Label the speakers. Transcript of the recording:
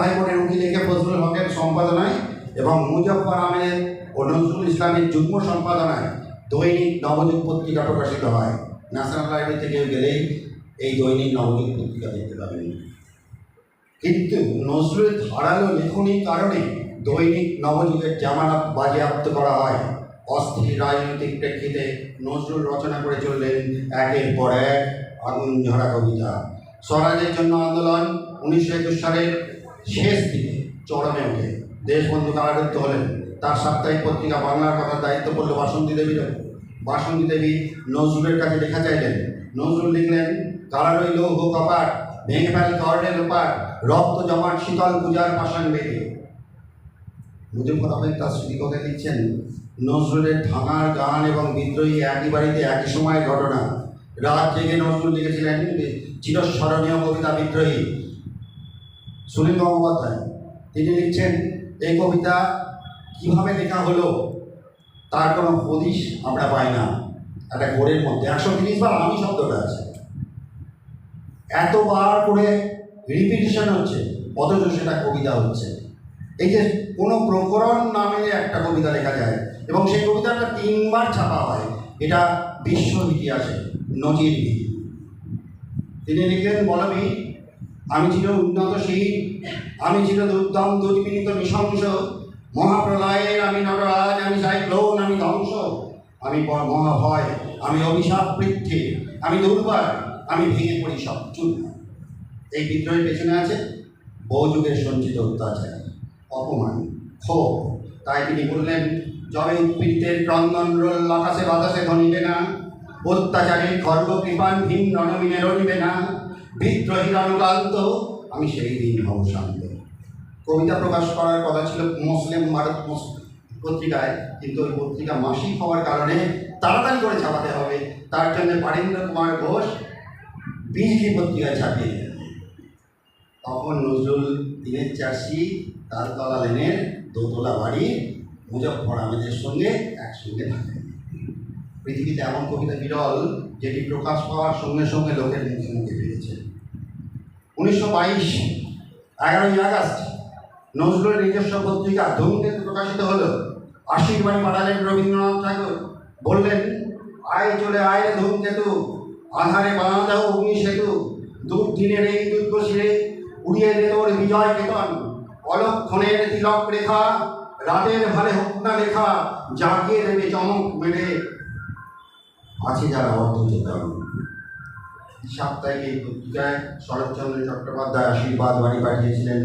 Speaker 1: হাইকোর্টের উকিল একে ফজলুল হকের সম্পাদনায় এবং মুজফফর আহমেদ ও নজরুল ইসলামের যুগ্ম সম্পাদনায় দৈনিক নবযুগ পত্রিকা প্রকাশিত হয়। ন্যাশনাল লাইব্রেরি থেকে গেলেই এই দৈনিক নবযুগ পত্রিকা দেখতে পাবেন। কিন্তু নজরুলের ধারালো লেখনির কারণে দৈনিক নবযুগের জামানত বাজেয়াপ্ত করা হয়। অস্থির রাজনৈতিক প্রেক্ষিতে নজরুল রচনা করে চললেন একের পর এক আগুন ঝরা কবিতা। স্বরাজের জন্য আন্দোলন উনিশশো একুশ সালের শেষ দিকে চরমে ওঠে দেশবন্ধু কারারুদ্ধ হলেন তার সাপ্তাহিক পত্রিকা বাংলার কথার দায়িত্ব পড়ল বাসন্তী দেবীর বাসন্তী দেবী নজরুলের কাছে লেখা চাইলেন, নজরুল লিখলেন কারারই লৌহ কপাট, ভেঙে ফেল কর্ণের লোপাট রক্ত জমাট শীতল পূজার পাষাণ বেগে মুজিবুর রহমান তার স্মৃতিকথা লিখছেন, নজরুলের ভাঙার গান এবং বিদ্রোহী একই বাড়িতে একই সময়ের ঘটনা। রাত জেগে নজরুল লিখেছিলেন চিরস্মরণীয় কবিতা বিদ্রোহী সুনীল গঙ্গোপাধ্যায়, তিনি লিখছেন, এই কবিতা কীভাবে লেখা হলো, তার কোনো হদিশ আমরা পাই না। একটা গোড়ের মধ্যে, একশো তিরিশ বার আমি শব্দটা আছে। এতবার করে রিপিটেশন হচ্ছে, অথচ সেটা কবিতা হচ্ছে। এই যে কোনো প্রকরণ না মেলে একটা কবিতা লেখা যায়, এবং সেই কবিতাটা তিনবার ছাপা হয়, এটা বিশ্ব ইতিহাসে নজিরবিহীন তিনি লিখলেন বলবি আমি ছিল উন্নতশীল আমি ছিল দুর্দম, দুর্বিনীত, নৃশংস। মহাপ্রলয়ের আমি নটরাজ, আমি সাইক্লোন, আমি ধ্বংস। আমি মহাভয় আমি অভিশাপ বৃদ্ধি, আমি দুর্বার আমি ভেঙে পড়ি সব চূর্ণ এই বিদ্রোহের পেছনে আছে বহু যুগের সঞ্চিত অত্যাচার, অপমান, ক্ষোভ। তাই তিনি বললেন জবে উৎপীড়িতের ক্রন্দন রোল, আকাশে বাতাসে ধনিবে না। অত্যাচারীর খর্গ কৃপান ভীম রণমিনে রণিবে না। বিদ্রোহীর অনুকান্ত আমি সেই দিন হব শান্ত। কবিতা প্রকাশ করার কথা ছিল মুসলিম ভারত পত্রিকায়, কিন্তু ওই পত্রিকা মাসিক হওয়ার কারণে তাড়াতাড়ি করে ছাপাতে হবে। তার জন্য পারেন্দ্র কুমার ঘোষ বিজলি পত্রিকায় ছাপিয়ে তখন নজরুল দিনের চাষি, তালতলা লেনের দোতলা বাড়ি, মুজফ্ফর আহমেদের সঙ্গে একসঙ্গে থাকেন পৃথিবীতে এমন কবিতা বিরল, যেটি প্রকাশ পাওয়ার সঙ্গে সঙ্গে লোকের মুখে মুখে উনিশশো বাইশ, এগারোই আগস্ট, নজরুলের নিজস্ব পত্রিকা ধূমকেতু প্রকাশিত হলো। আশীর্বাণী পাঠালেন রবীন্দ্রনাথ ঠাকুর। বললেন আয় চলে আয় ধূমকেতু, আধারে বাঁধা অগ্নি সেতু দুর্দিনের এই দুর্গশিরে উড়িয়ে দে তোর বিজয় কেতন। অলক্ষণের তিলক রেখা, রাতের ভালে না লেখা, জাগিয়ে দেবে চমক মেরে আছে যারা অর্ধচেতন সাপ্তাহিক এই পত্রিকায় শরৎচন্দ্র চট্টোপাধ্যায় আশীর্বাদ বাড়ি পাঠিয়েছিলেন।